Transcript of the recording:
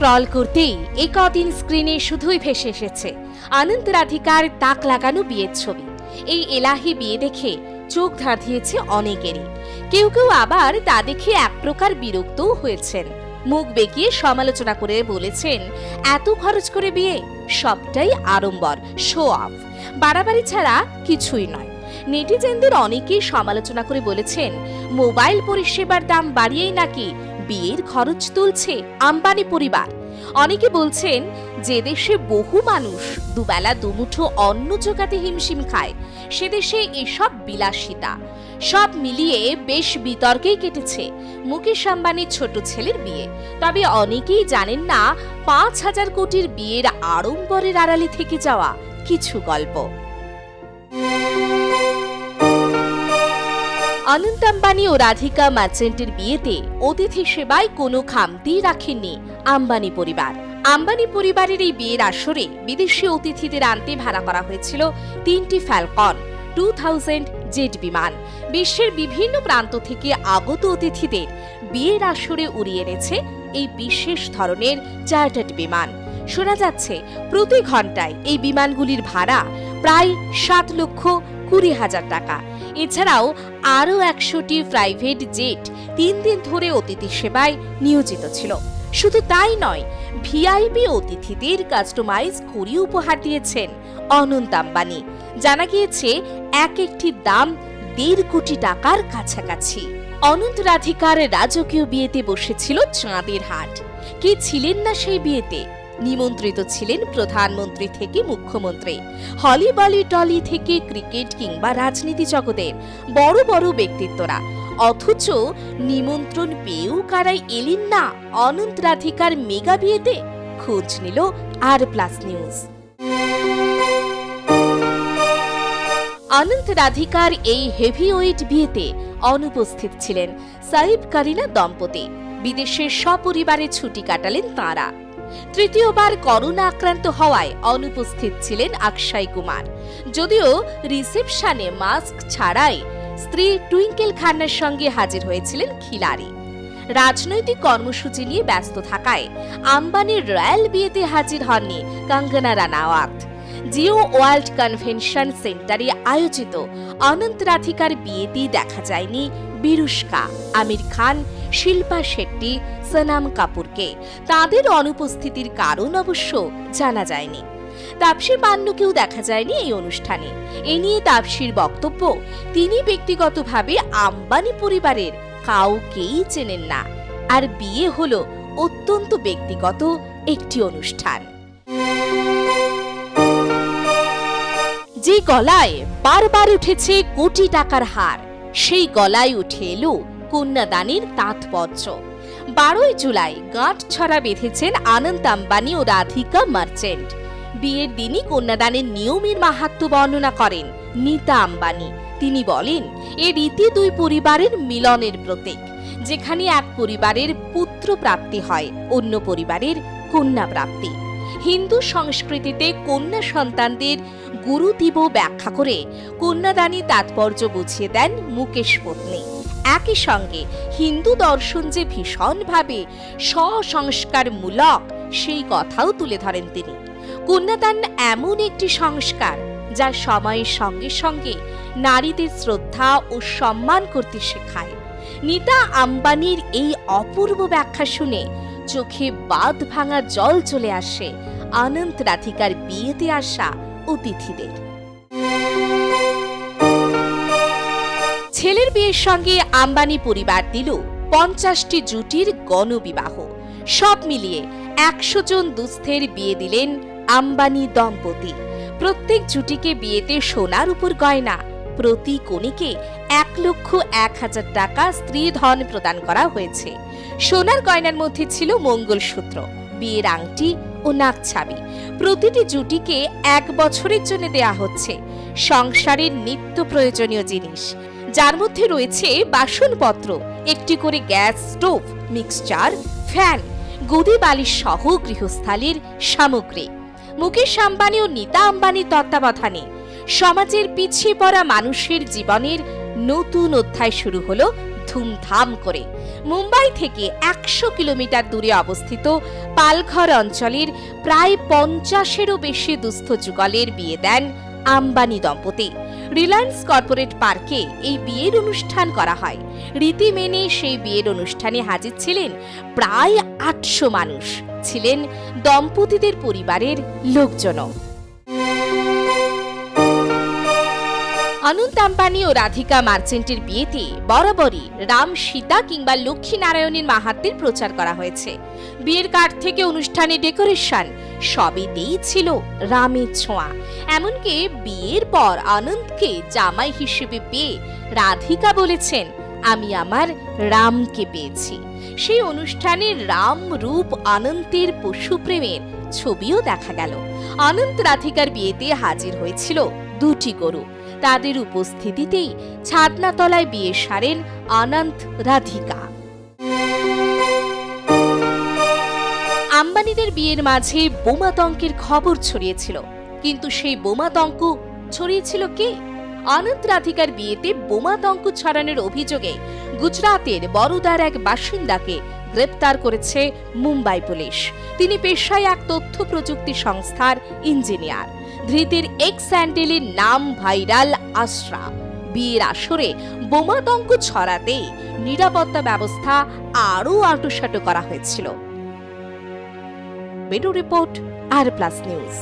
Scroll করতেই এ কদিন স্ক্রিনে শুধুই ভেসে এসেছে। আনন্দ রাধিকার তাক লাগানো বিয়ের ছবি। এই এলাহি বিয়ে দেখে চোখ ধাঁধিয়েছে অনেকেরই। কেউ কেউ আবার তা দেখে এক প্রকার বিরক্তও হয়েছেন। মুখ বেঁকিয়ে সমালোচনা করে বলেছেন, এত খরচ করে বিয়ে? সবটাই আড়ম্বর শো অফ বাড়াবাড়ি ছাড়া কিছুই নয়। নেটিজেনদের অনেকেই সমালোচনা করে বলেছেন, মোবাইল পরিষেবার দাম বাড়িয়েই নাকি বিয়ের খরচ তুলছে আম্বানি পরিবার। অনেকে বলছেন যে দেশে বহু মানুষ দুবেলা, দুমুঠো অন্ন জোগাতে হিমশিম খায়। সে দেশে এসব বিলাসিতা। সব মিলিয়ে বেশ বিতর্কেই কেটেছে মুকেশ আম্বানির ছোট ছেলের বিয়ে। তবে অনেকেই জানেন না, পাঁচ হাজার কোটির বিয়ের আড়ম্বরের আড়ালে থেকে যাওয়া কিছু গল্প। অনন্ত আম্বানি ও রাধিকা মার্চেন্টের বিয়েতে অতিথি সেবায় কোনো খামতি রাখেননি আম্বানি পরিবার। আম্বানি পরিবারের এই বিয়ের আসরে বিদেশি অতিথিদের আনতে ভাড়া করা হয়েছিল তিনটি ফ্যালকন টু থাউজেন্ড জেট বিমান। বিশ্বের বিভিন্ন প্রান্ত থেকে আগত অতিথিদের বিয়ের আসরে উড়িয়ে এনেছে এই বিশেষ ধরনের চার্টার্ড বিমান। শোনা যাচ্ছে, প্রতি ঘন্টায় এই বিমানগুলির ভাড়া প্রায় সাত লক্ষ কুড়ি হাজার টাকা। এছাড়াও আরও একশোটি প্রাইভেট জেট তিন দিন ধরে অতিথি সেবায় নিয়োজিত ছিল। শুধু তাই নয়, ভিআইপি অতিথিদের কাস্টমাইজ ঘড়ি উপহার দিয়েছেন অনন্ত আম্বানি। জানা গিয়েছে, এক একটি দাম দেড় কোটি টাকার কাছাকাছি। অনন্ত রাধিকার রাজকীয় বিয়েতে বসেছিল চাঁদের হাট। কে ছিলেন না সেই বিয়েতে? নিমন্ত্রিত ছিলেন প্রধানমন্ত্রী থেকে মুখ্যমন্ত্রী। হলি বলি টলি থেকে ক্রিকেট কিংবা রাজনীতি জগতের বড় বড় ব্যক্তিত্বরা। অথচ নিমন্ত্রণ পেয়েও কারাই এলেন না অনন্ত রাধিকার মেগা বিয়েতে। খোঁজ নিল আর প্লাস নিউজ। অনন্ত রাধিকার এই হেভিওয়েট বিয়েতে অনুপস্থিত ছিলেন সাইব কারিনা দম্পতি। বিদেশের সপরিবারে ছুটি কাটালেন তাঁরা। তৃতীয়বার করোনা আক্রান্ত হওয়ায় অনুপস্থিত ছিলেন অক্ষয় কুমার। যদিও রিসেপশনে মাস্ক ছাড়াই স্ত্রী টুইঙ্কেল খান্নার সঙ্গে হাজির হয়েছিলেন খিলারি রাজনৈতিক কর্মসূচি নিয়ে ব্যস্ত থাকায় আম্বানির রয়্যাল বিয়েতে হাজির হননি Kangana Ranaut. Jio World Convention সেন্টারে আয়োজিত অনন্ত রাধিকার বিয়েতে দেখা যায়নি বিরুষ্কা আমির খান, শিল্পা শেট্টি, সনাম কাপুরকে। তাদের অনুপস্থিতির কারণ অবশ্য জানা যায়নি। তাপসী পান্নুকেও দেখা যায়নি এই অনুষ্ঠানে। এ নিয়ে তাপসীর বক্তব্য, তিনি ব্যক্তিগতভাবে আম্বানি পরিবারের কাউকেই চেনেন না। আর বিয়ে হলো অত্যন্ত ব্যক্তিগত একটি অনুষ্ঠান। যে গলায় বারবার উঠেছে কোটি টাকার হার। সেই গলায় উঠে এলো কন্যাদানের তাৎপর্য। বারোই জুলাই গাঁট ছড়া বেঁধেছেন আনন্দ আম্বানি ও রাধিকা মার্চেন্ট। বিয়ের দিনই কন্যাদানের নিয়মের মাহাত্ম বর্ণনা করেন নীতা আম্বানি। তিনি বলেন, এ রীতি দুই পরিবারের মিলনের প্রতীক। যেখানে এক পরিবারের পুত্র প্রাপ্তি হয়, অন্য পরিবারের কন্যা প্রাপ্তি। হিন্দু সংস্কৃতিতে কন্যা সন্তানদের গুরুদিব ব্যাখ্যা করে কন্যাদানী তাৎপর্য বুঝিয়ে দেন মুকেশ পত্নী। একই সঙ্গে হিন্দু দর্শন যে ভীষণভাবে স্বসংস্কারমূলক, সেই কথাও তুলে ধরেন তিনি। কন্যাদান এমন একটি সংস্কার যা সময়ের সঙ্গে সঙ্গে নারীদের শ্রদ্ধা ও সম্মান করতে শেখায়। নিতা আম্বানির এই অপূর্ব ব্যাখ্যা শুনে চোখে বাদ ভাঙা জল চলে আসে অনন্ত রাধিকার বিয়েতে আসা অতিথিদের। ছেলের বিয়ের সঙ্গে আম্বানি পরিবার দিল পঞ্চাশটি জুটির গণবিবাহ। সব মিলিয়ে একশো জন দুস্থের বিয়ে দিলেন আম্বানি দম্পতি। প্রত্যেক জুটিকে বিয়েতে সোনার উপর গয়না। প্রতি কণিকে এক লক্ষ এক হাজার টাকা স্ত্রী ধন প্রদান করা হয়েছে। সোনার গয়নার মধ্যে ছিল মঙ্গলসূত্র। বিয়ের আংটি ও নাকছাবি। প্রতিটি জুটিকে এক বছরের জন্য দেয়া হচ্ছে। সংসারের নিত্য প্রয়োজনীয় জিনিস। যার মধ্যে রয়েছে বাসনপত্র, একটি করে গ্যাস স্টোভ, মিক্সচার, ফ্যান, গদি বালিশ সহ গৃহস্থালির সামগ্রী। মুকেশ আম্বানি ও নীতা আম্বানির তত্ত্বাবধানে সমাজের পিছিয়ে পড়া মানুষের জীবনের নতুন অধ্যায় শুরু হলো ধুমধাম করে। মুম্বাই থেকে একশো কিলোমিটার দূরে অবস্থিত পালঘর অঞ্চলের প্রায় পঞ্চাশেরও বেশি দুস্থ যুগলের বিয়ে দেন আম্বানি দম্পতি। রিলায়েন্স কর্পোরেট পার্কে এই বিয়ের অনুষ্ঠান করা হয়। রীতি মেনে সেই বিয়ের অনুষ্ঠানে হাজির ছিলেন প্রায় আটশো মানুষ। ছিলেন দম্পতিদের পরিবারের লোকজনও। অনন্ত আম্বানি ও রাধিকা মার্চেন্টের বিয়েতে বরাবরই রাম, সীতা কিংবা লক্ষ্মী নারায়ণের মাহাত্মের প্রচার করা হয়েছে। বিয়ের কাঠ থেকে অনুষ্ঠানে ডেকোরেশন সবেতেই ছিল রামের ছোঁয়া। এমনকি বিয়ের পর আনন্দকে জামাই হিসেবে পেয়ে রাধিকা বলেছেন, আমি আমার রামকে পেয়েছি। সেই অনুষ্ঠানে রাম রূপ আনন্দের পশুপ্রেমের ছবিও দেখা গেল। অনন্ত রাধিকার বিয়েতে হাজির হয়েছিল দুটি গরু। তাদের উপস্থিতিতেই ছাদনাতলায় বিয়ে সারেন অনন্ত রাধিকা। আম্বানিদের বিয়ের মাঝে বোমাতঙ্কের খবর ছড়িয়েছিল। কিন্তু সেই বোমাতঙ্ক ছড়িয়েছিল কে? অনন্ত রাধিকার বিয়েতে বোমাতঙ্ক ছড়ানোর অভিযোগে গুজরাতের বরোদার এক বাসিন্দাকে গ্রেপ্তার করেছে মুম্বাই পুলিশ। তিনি পেশায় এক তথ্য প্রযুক্তি সংস্থার ইঞ্জিনিয়ার। ধৃতের এক্স স্যান্ডেলের নাম ভাইরাল আশ্রাম বিয়ের আসরে বোমাতঙ্ক ছড়াতে নিরাপত্তা ব্যবস্থা আরও আটোসাটো করা হয়েছিল। বেডো রিপোর্ট আর প্লাস নিউজ।